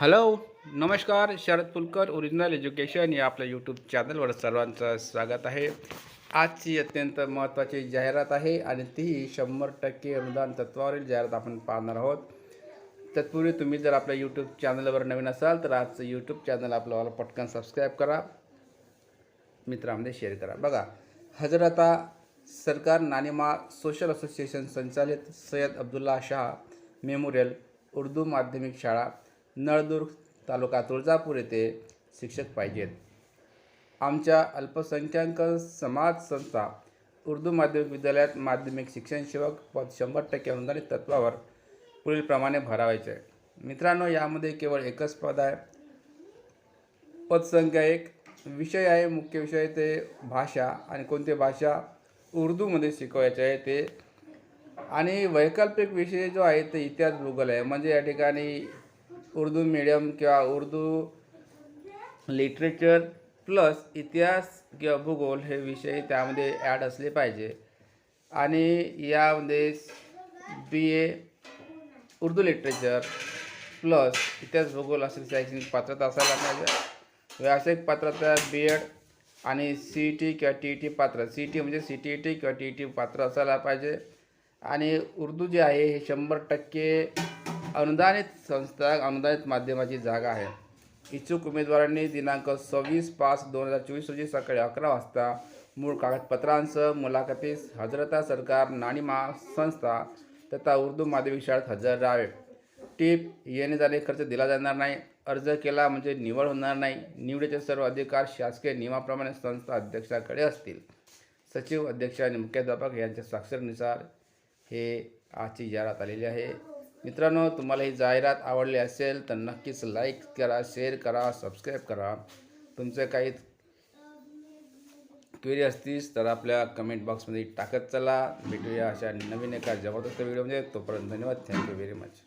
Hello नमस्कार Sharad Pulkar original education या आपल्या यूट्यूब चॅनलवर सर्वांचं स्वागत आहे. आजची अत्यंत महत्त्वाची जाहिरात आहे आणि ती शंभर टक्के अनुदान तत्वावरील जाहिरात आपण पाहणार आहोत. तत्पूर्वी तुम्ही जर आपल्या यूट्यूब चॅनलवर नवीन असाल तर आजचं यूट्यूब चॅनल आपल्याला पटकन सबस्क्राईब करा. मित्रांमध्ये शेअर करा. बघा हजरता सरकार नानिमा सोशल असोसिएशन संचालित सय्यद अब्दुल्ला शाह मेमोरियल उर्दू माध्यमिक शाळा नळदुर्ग तालुका तुळजापूर येथे शिक्षक पाहिजेत. आमच्या अल्पसंख्याक समाज संस्था उर्दू माध्यमिक विद्यालयात माध्यमिक शिक्षण सेवक पद शंभर टक्के अनुदानित तत्वावर पुढीलप्रमाणे भरावायचे. आहे मित्रांनो यामध्ये केवळ एकच पद आहे. पदसंख्या एक विषय आहे मुख्य विषय ते भाषा आणि कोणते भाषा उर्दूमध्ये शिकवायचे आहे ते. आणि वैकल्पिक विषय जो आहे ते इतिहास भूगोल आहे. म्हणजे या ठिकाणी उर्दू मीडियम किंवा उर्दू लिटरेचर प्लस इतिहास किंवा भूगोल हे विषय त्यामध्ये ॲड असले पाहिजे. आणि यामध्ये B A Urdu literature plus इतिहास भूगोल असेल शैक्षणिक पात्रता असायला पाहिजे. व्यावसायिक पात्रता बी एड आणि सी ई टी किंवा टी ई टी पात्र सी टी म्हणजे सी टी ई टी किंवा टी ई टी पात्र असायला पाहिजे. आणि उर्दू जे आहे हे शंभर टक्के अनुदानित संस्था अनुदानित माध्यमाची जागा आहे. इच्छुक उमेदवारांनी दिनांक सव्वीस पाच दोन हजार चोवीस रोजी सकाळी अकरा वाजता मूळ कागदपत्रांसह मुलाखतीस हजरता सरकार नाणीमा संस्था तथा उर्दू माध्यमिक शाळेत हजर राहावे. टीप येणे झाले खर्च दिला जाणार नाही अर्ज केला म्हणजे निवड होणार नाही निवडीचे सर्व अधिकार शासकीय नियमाप्रमाणे संस्था अध्यक्षाकडे असतील. सचिव अध्यक्ष आणि मुख्याध्यापक यांच्या साक्षरनुसार हे आजची जाहिरात आलेली आहे. मित्रांनो तुम्हाला ही जाहिरात आवडली असेल तर नक्कीच लाईक करा शेअर करा सबस्क्राईब करा. तुमचं काही क्वेरी असतील तर आपल्या कमेंट बॉक्समध्ये टाकत चला. भेटूया अशा नवीन एका जबरदस्त व्हिडिओमध्ये तोपर्यंत धन्यवाद. Thank you very much